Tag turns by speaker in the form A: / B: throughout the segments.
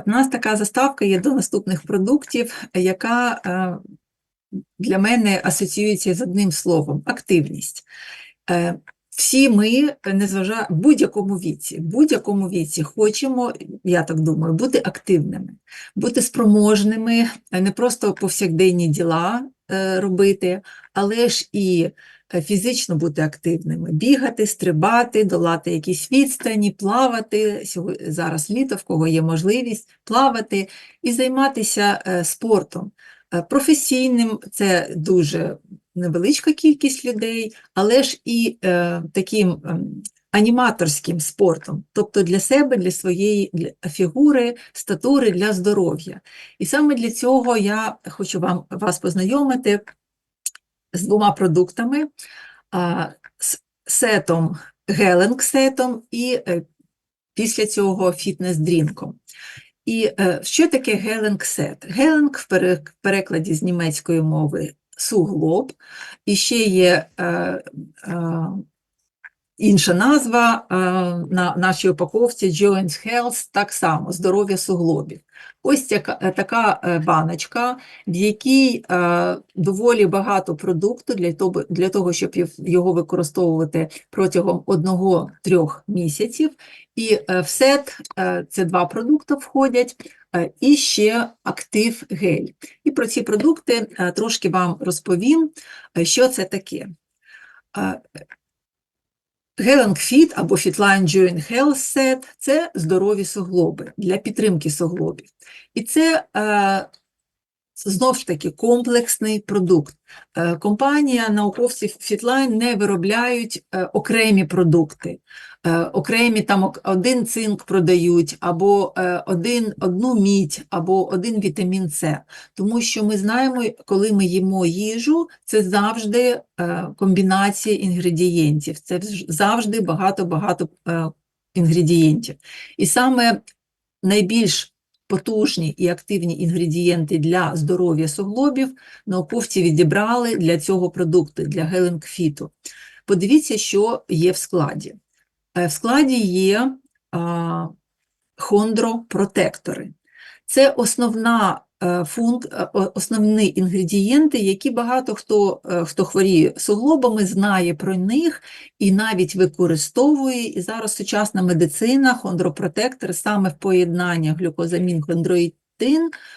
A: Е, В нас така заставка є до наступних продуктів, яка е, для мене асоціюється з одним словом активність. Е, Всі ми, незважаючи в будь-якому віці, в будь-якому віці хочемо, я так думаю, бути активними, бути спроможними, не просто повсякденні діла е, робити, але ж і фізично бути активними, бігати, стрибати, долати якісь відстані, плавати. Зараз літо, в кого є можливість плавати і займатися е, спортом. Е, Професійним це дуже невеличка кількість людей, але ж і е, таким ем, аніматорським спортом, тобто для себе, для своєї для фігури, статури, для здоров'я. І саме для цього я хочу вам вас познайомити з двома продуктами, сетом, геленг-сетом і е, після цього фітнес-дрінком. І е, що таке геленг-сет? Геленг в перекладі з німецької мови суглоб, і ще є е, інша назва е, на нашій упаковці Joints Health, так само здоров'я суглобів. Ось е, така е, баночка, в якій доволі багато продукту для того, для того, щоб його- використовувати протягом одного-трьох місяців. І в сет це два продукти входять, і ще актив гель. І про ці продукти трошки вам розповім, що це таке. Геленг Fit або Фітландіон Хелсет – це здорові суглоби для підтримки суглобів. І це е, знов ж таки комплексний продукт. Е, компанія, науковці Fitline не виробляють е, окремі продукти. Е, окремі там один цинк продають, або один, одну мідь, або один вітамін С. Тому що ми знаємо, коли ми їмо їжу, це завжди комбінація інгредієнтів, це завжди багато-багато інгредієнтів. І саме найбільш потужні і активні інгредієнти для здоров'я суглобів науковці відібрали для цього продукти, для геленкфіту. Подивіться, що є в складі. Е, В складі є хондропротектори. Це основна функ, е, основні інгредієнти, які багато хто, е, хто хворіє суглобами, знає про них і навіть використовує. І зараз сучасна медицина, хондропротектор саме в поєднанні глюкозамін хондроїтин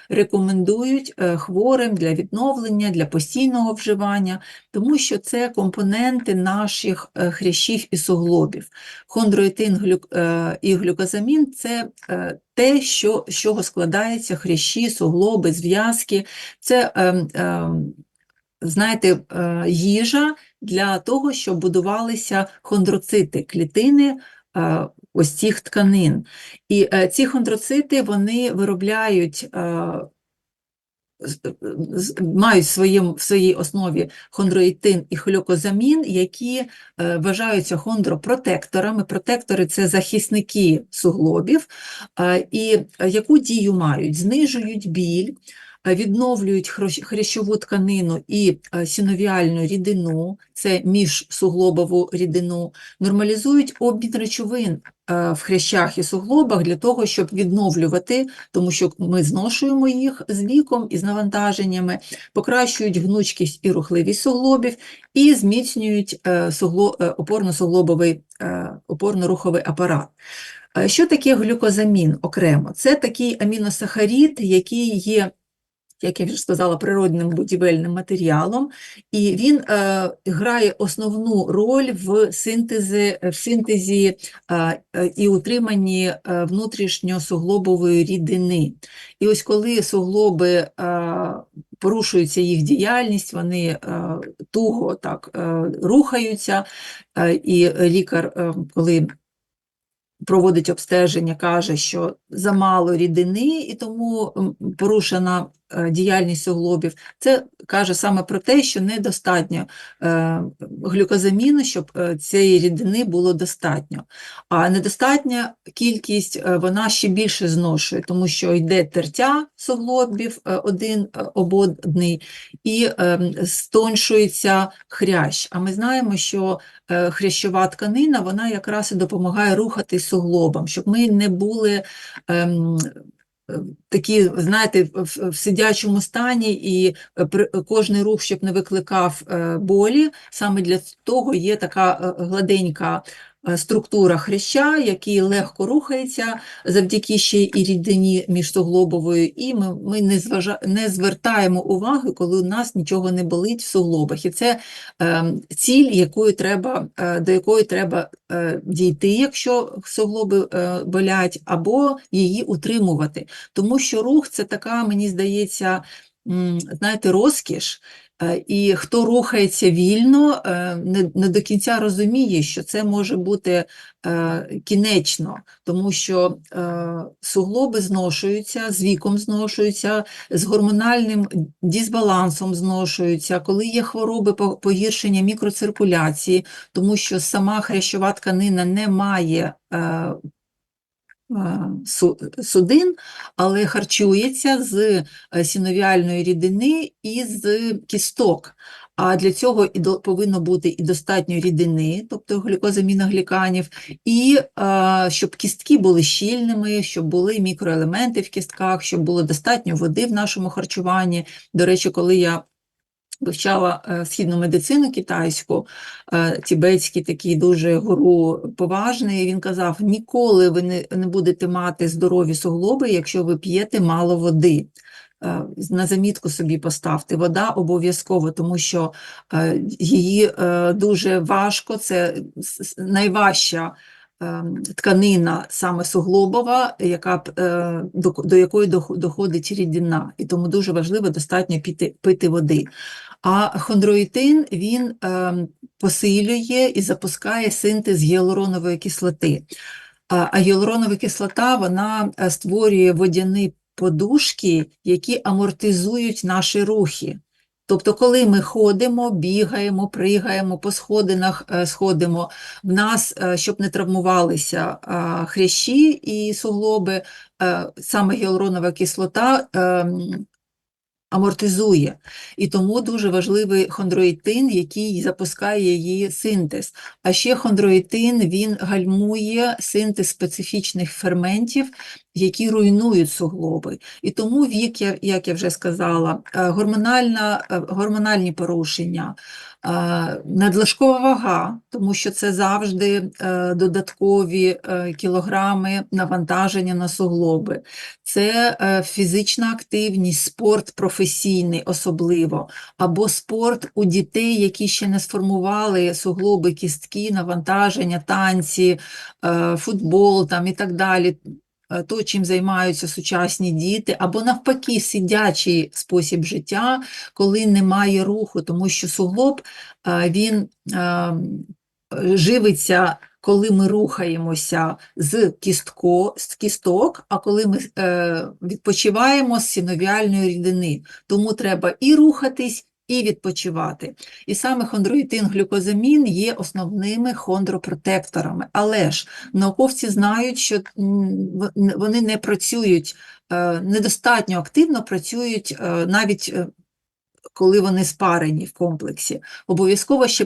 A: рекомендують е, хворим для відновлення, для постійного вживання, тому що це компоненти наших е, хрящів і суглобів. Хондроїтин е, і глюкозамін – це те, що, з чого складаються хрящі, суглоби, зв'язки. Це, ем, ем, знаєте, їжа для того, щоб будувалися хондроцити, клітини ось цих тканин. І е, ці хондроцити, вони виробляють е, мають в, своєму, в своїй основі хондроїтин і глюкозамін, які е, вважаються хондропротекторами. Протектори – це захисники суглобів, е, і е, яку дію мають? Знижують біль, е, відновлюють хрощ- хрящову тканину і е, синовіальну рідину, це міжсуглобову рідину, нормалізують обмін речовин е, в хрящах і суглобах для того, щоб відновлювати тому що ми зношуємо їх з віком і з навантаженнями, покращують гнучкість і рухливість суглобів і зміцнюють е, сугло- е, опорно-суглобовий е, опорно-руховий апарат. Е, Що таке глюкозамін окремо? Це такий аміносахарід, який є як я вже сказала, природним будівельним матеріалом, і він е, грає основну роль в синтезі, в синтезі е, е, і утриманні е, внутрішньосуглобової рідини. І ось коли суглоби е, порушується їх діяльність, вони е, туго так е, рухаються, е, і лікар, е, коли проводить обстеження, каже, що замало рідини, і тому порушена діяльність суглобів. Це каже саме про те, що недостатньо е, глюкозаміну, щоб е, цієї рідини було достатньо. А недостатня кількість е, вона ще більше зношує, тому що йде тертя суглобів е, один е, об одний і стоншується хрящ. А ми знаємо, що е, хрящова тканина, вона якраз і допомагає рухатись суглобам, щоб ми не були ем, е, такі, знаєте, в, в сидячому стані, і е, при- кожний рух, щоб не викликав е, болі, саме для того є така е, гладенька е, структура хряща, який легко рухається завдяки ще і рідині міжсуглобової, і ми, ми не, зважа, не звертаємо уваги, коли у нас нічого не болить в суглобах. І це е, ціль, якою треба, е, до якої треба е, дійти, якщо суглоби е, болять, або її утримувати. Тому що рух це така, мені здається, знаєте, розкіш. Е, І хто рухається вільно, е, не, до кінця розуміє, що це може бути е, кінечно, тому що суглоби зношуються, з віком зношуються, з гормональним дисбалансом зношуються, коли є хвороби погіршення мікроциркуляції, тому що сама хрящова тканина не має судин, але харчується з е, синовіальної рідини і з кісток. А для цього і повинно бути і достатньо рідини, тобто глюкозаміногліканів, і е, щоб кістки були щільними, щоб були мікроелементи в кістках, щоб було достатньо води в нашому харчуванні. До речі, коли я вивчала е, східну медицину китайську, е, тібетський такий дуже гуру поважний, він казав, ніколи ви не, будете мати здорові суглоби, якщо ви п'єте мало води. Е, На замітку собі поставте, вода обов'язково, тому що її дуже важко, це найважча тканина саме суглобова, яка, е, до, якої доходить рідина, і тому дуже важливо достатньо піти, пити води. А хондроїтин він е, посилює і запускає синтез гіалуронової кислоти. А а гіалуронова кислота вона е, створює водяні подушки, які амортизують наші рухи. Тобто, коли ми ходимо, бігаємо, пригаємо, по сходинах е, сходимо, в нас, е, щоб не травмувалися е, хрящі і суглоби, саме гіалуронова кислота ем, амортизує. І тому дуже важливий хондроїтин, який запускає її синтез. А ще хондроїтин він гальмує синтез специфічних ферментів, які руйнують суглоби. І тому вік, як я вже сказала, е, е, гормональні порушення, надлишкова вага, тому що це завжди е, додаткові е, кілограми навантаження на суглоби це е, фізична активність, спорт професійний особливо, або спорт у дітей, які ще не сформували суглоби, кістки, навантаження, танці, е, футбол там, і так далі. Е, То, чим займаються сучасні діти, або навпаки, сидячий спосіб життя, коли немає руху, тому що суглоб е, він е, живиться коли ми рухаємося з, кістко, з кісток, а коли ми е, відпочиваємо з синовіальної рідини. Тому треба і рухатись, і відпочивати. І саме хондроїтин, глюкозамін є основними хондропротекторами. Але ж науковці знають, що вони не працюють, е, недостатньо активно працюють е, навіть е, коли вони спарені в комплексі. Обов'язково ще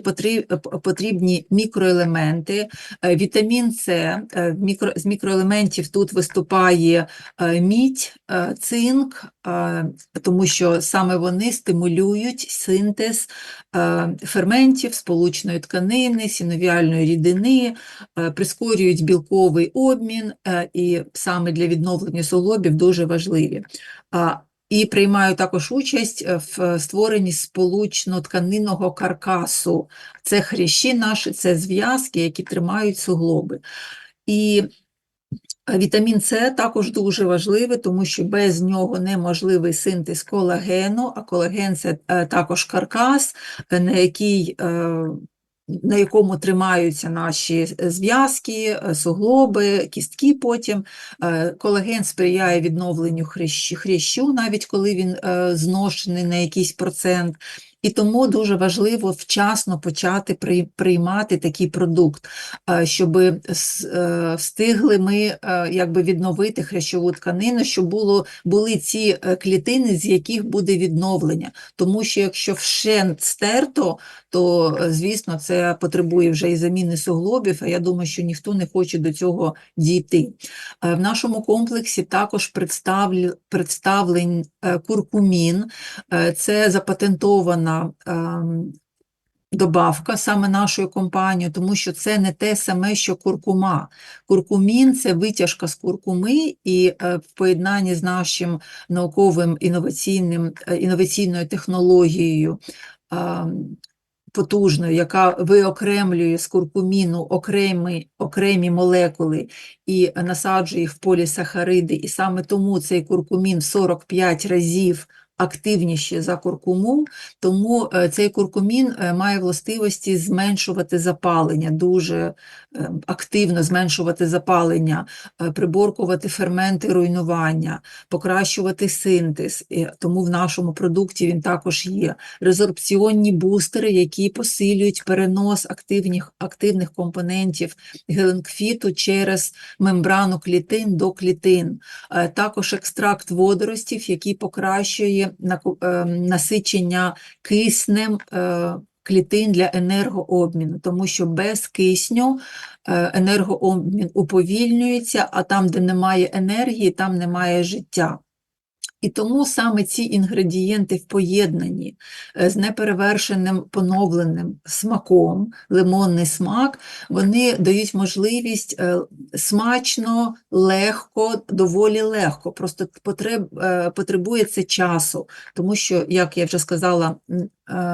A: потрібні мікроелементи, Е, вітамін С, е, з мікроелементів тут виступає е, мідь, е, цинк, е, тому що саме вони стимулюють синтез е, ферментів, сполучної тканини, синовіальної рідини, е, прискорюють білковий обмін е, і саме для відновлення суглобів дуже важливі. І приймаю також участь е, в створенні сполучно-тканинного каркасу. Це хрящі наші, це зв'язки, які тримають суглоби. І е, вітамін С також дуже важливий, тому що без нього неможливий синтез колагену, а колаген це е, також каркас, е, на який е, на якому тримаються наші зв'язки, е, суглоби, кістки потім. Е, Колаген сприяє відновленню хрещу, навіть коли він е, зношений на якийсь процент. І тому дуже важливо вчасно почати приймати такий продукт, щоб встигли ми е, якби відновити хрящову тканину, щоб було, були ці е, клітини, з яких буде відновлення. Тому що якщо вщент стерто, то, е, звісно, це потребує вже і заміни суглобів, а я думаю, що ніхто не хоче до цього дійти. Е, В нашому комплексі також представлен, е, куркумін, Е, це запатентована ем, добавка саме нашої компанії, тому що це не те саме, що куркума. Куркумін це витяжка з куркуми, і е, в поєднанні з нашим науковим інноваційним, е, інноваційною технологією. ем, Потужною, яка виокремлює з куркуміну окремі, окремі молекули і насаджує їх в полісахариди, і саме тому цей куркумін в 45 разів активніші за куркуму, тому е, цей куркумін е, має властивості зменшувати запалення, дуже активно зменшувати запалення, е, приборкувати ферменти руйнування, покращувати синтез. Тому в нашому продукті він також є. Резорбціонні бустери, які посилюють перенос активних, активних компонентів геленкфіту через мембрану клітин до клітин. Е, Також екстракт водоростів, який покращує е, насичення киснем е, клітин для енергообміну, тому що без кисню е, енергообмін уповільнюється, а там, де немає енергії, там немає життя. І тому саме ці інгредієнти в поєднанні е, з неперевершеним поновленим смаком, лимонний смак, вони дають можливість е, смачно, легко, доволі легко. Просто е, часу, тому що, як я вже сказала,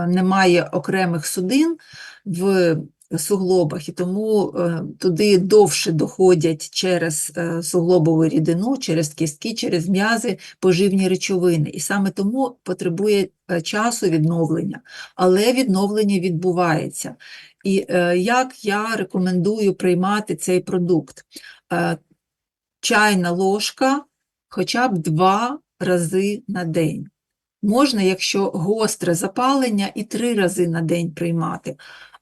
A: немає окремих судин в суглобах, і тому е, туди довше доходять через е, суглобову рідину, через кістки, через м'язи поживні речовини. І саме тому потребує е, часу відновлення, але відновлення відбувається. І як я рекомендую приймати цей продукт? Чайна ложка хоча б два рази на день. Можна, якщо гостре запалення, і три рази на день приймати.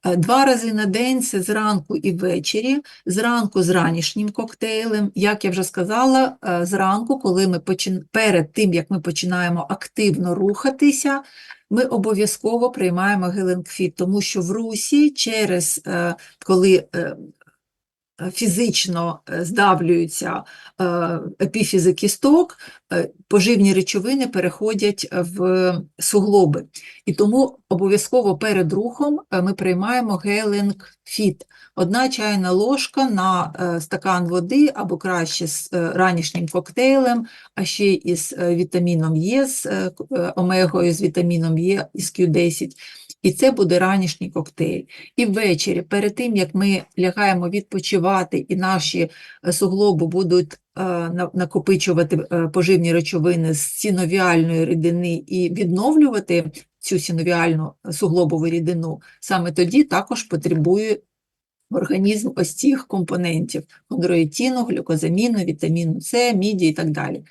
A: Е, Два рази на день це зранку і ввечері, зранку з ранішнім коктейлем. Як я вже сказала, е, зранку, коли ми почин... перед тим, як ми починаємо активно рухатися, ми обов'язково приймаємо геленкфіт, тому що в русі через е, коли фізично е, здавлюються е, епіфізи кісток, е, поживні речовини переходять в суглоби. І тому обов'язково перед рухом е, ми приймаємо гелинг фіт. Одна чайна ложка на е, стакан води або краще з е, ранішнім коктейлем, а ще із е, вітаміном Е, з е, е, омегою, з вітаміном Е із Q10. І це буде ранішній коктейль. І ввечері, перед тим, як ми лягаємо відпочивати, і наші е, суглоби будуть е, на- накопичувати е, поживні речовини з сіновіальної рідини і відновлювати цю синовіальну суглобову рідину, саме тоді також потребує організм ось цих компонентів хондроїтіну, глюкозаміну, вітаміну С, міді і так далі.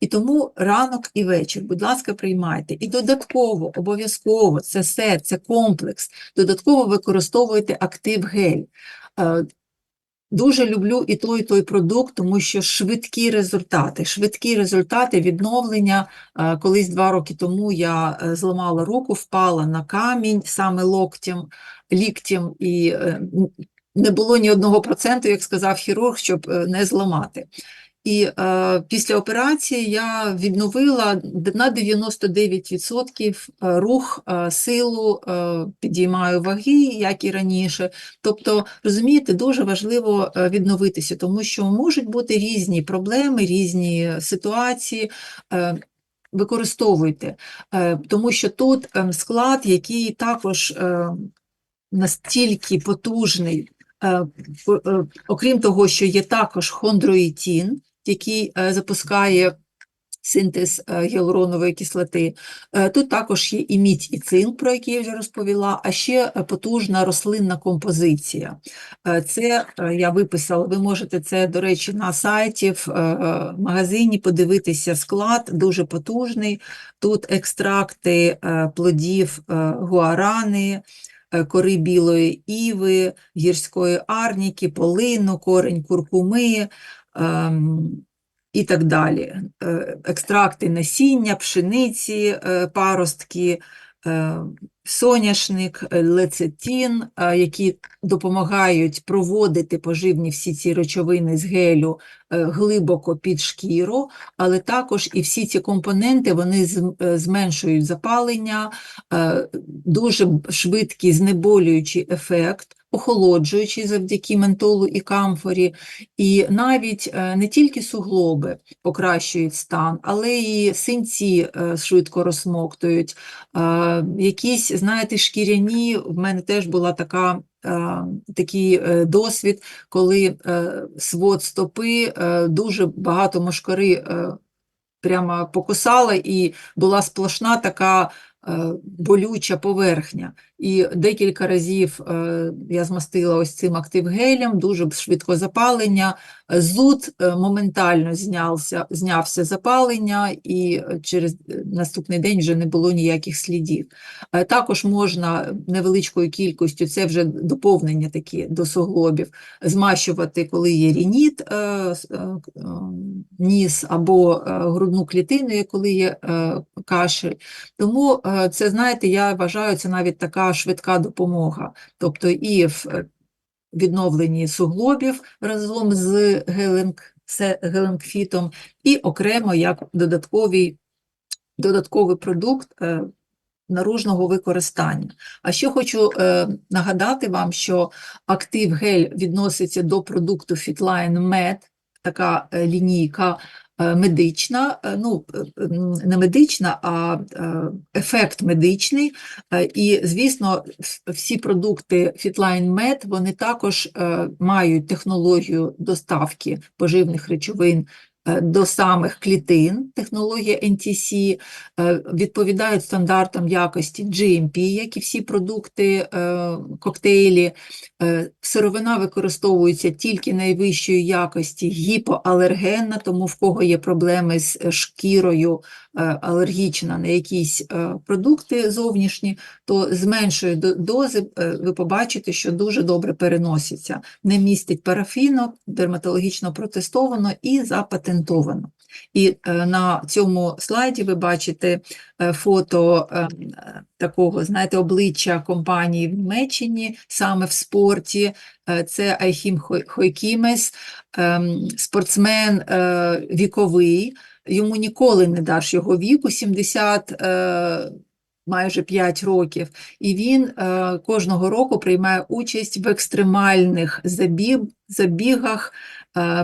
A: І тому ранок і вечір, будь ласка, приймайте. І додатково, обов'язково, це все, це комплекс, додатково використовуйте актив гель. Е, Дуже люблю і той, і той продукт, тому що швидкі результати, швидкі результати відновлення. Е, Колись два роки тому я е, зламала руку, впала на камінь саме локтем, ліктем, і не було ні одного проценту, як сказав хірург, щоб е, не зламати. І е, після операції я відновила на 99% е, рух, е, силу, е, підіймаю ваги, як і раніше. Тобто, розумієте, дуже важливо е, відновитися, тому що можуть бути різні проблеми, різні ситуації. е, Використовуйте, Е, тому що тут ем, склад, який також е, настільки потужний, окрім того, що є також хондроїтін, який е, запускає синтез е, гіалуронової кислоти. Е, Тут також є і мідь, і цинк, про який я вже розповіла, а ще е, потужна рослинна композиція. Е, Це е, я виписала, ви можете це, до речі, на сайті, в е, е, магазині подивитися склад, дуже потужний. Тут екстракти е, плодів е, гуарани, е, кори білої іви, гірської арніки, полину, корень куркуми ем, і так далі. Е, Екстракти насіння, пшениці, е, паростки, е, соняшник, лецетін, е, які допомагають проводити поживні всі ці речовини з гелю е, глибоко під шкіру, але також і всі ці компоненти вони е, зменшують запалення, дуже швидкий знеболюючий ефект, охолоджуючий завдяки ментолу і камфорі, і навіть е, не тільки суглоби покращують стан, але і синці е, швидко розсмоктують. Е, Якісь, знаєте, шкіряні, в мене теж була така. Такий досвід, коли свод стопи дуже багато мошкари прямо покусала, і була сплошна така болюча поверхня. І декілька разів е, я змастила ось цим активгелем, дуже швидко запалення, е, зуд е, моментально знявся, знявся запалення, і е, через е, наступний день вже не було ніяких слідів. Е, Також можна невеличкою кількістю, це вже доповнення такі до суглобів, змащувати, коли є рініт, е, е, е, ніс або е, грудну клітину, коли є е, кашель. Тому е, це, знаєте, я вважаю, це навіть така швидка допомога. Тобто і в відновленні суглобів разом з геленкфітом, і окремо як додатковий, додатковий продукт е, наружного використання. А ще хочу е, нагадати вам, що актив гель відноситься до продукту Fitline Med, така е, лінійка медична, е, ну, е, не медична, а е, ефект медичний. Е, І, звісно, всі продукти Fitline Med, вони також е, мають технологію доставки поживних речовин е, до самих клітин, технологія NTC, е, відповідають стандартам якості GMP, як і всі продукти, е, коктейлі. Е, Сировина використовується тільки найвищої якості, гіпоалергенна, тому в кого є проблеми з е, шкірою е, алергічна на якісь е, продукти зовнішні, то з меншої дози е, ви побачите, що дуже добре переноситься. Не містить парафінок, дерматологічно протестовано і запатентовано. І е, на цьому слайді ви бачите е, фото е, такого, знаєте, обличчя компанії в Німеччині, саме в спорті. Це Айхім Хой- Хойкімес, спортсмен віковий, йому ніколи не даш його віку, 70 е, майже 5 років, і він кожного року приймає участь в екстремальних забіг, забігах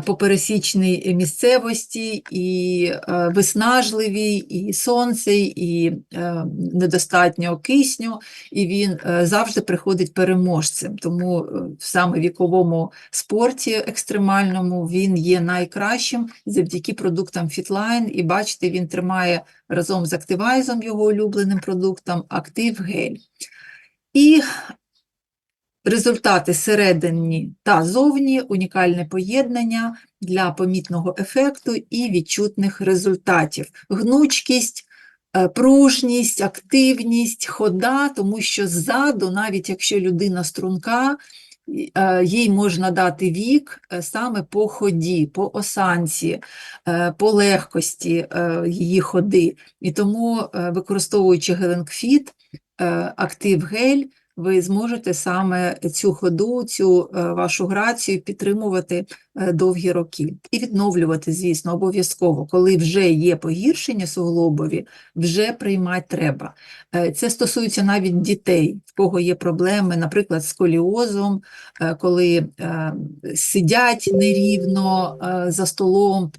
A: по пересічній місцевості, і е, виснажливій, і сонце, і е, недостатньо кисню, і він е, завжди приходить переможцем. Тому е, в саме віковому спорті екстремальному він є найкращим завдяки продуктам Fitline. І бачите, він тримає разом з Активайзом, його улюбленим продуктом, Актив Гель. І результати середині та зовні, унікальне поєднання для помітного ефекту і відчутних результатів. Гнучкість, е, пружність, активність, хода, тому що ззаду, навіть якщо людина струнка, е, їй можна дати вік е, саме по ході, по осанці, по легкості її ходи. І тому, використовуючи Геленкфіт, актив гель, ви зможете саме цю ходу, цю е, вашу грацію підтримувати е, довгі роки. І відновлювати, звісно, обов'язково, коли вже є погіршення суглобові, вже приймати треба. Е, Це стосується навіть дітей, в кого є проблеми, наприклад, з сколіозом, е, коли сидять нерівно за столом,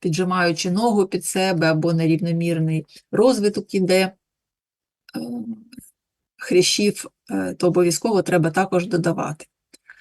A: піджимаючи ногу під себе, або нерівномірний розвиток іде е, хрящів, е, то обов'язково треба також додавати.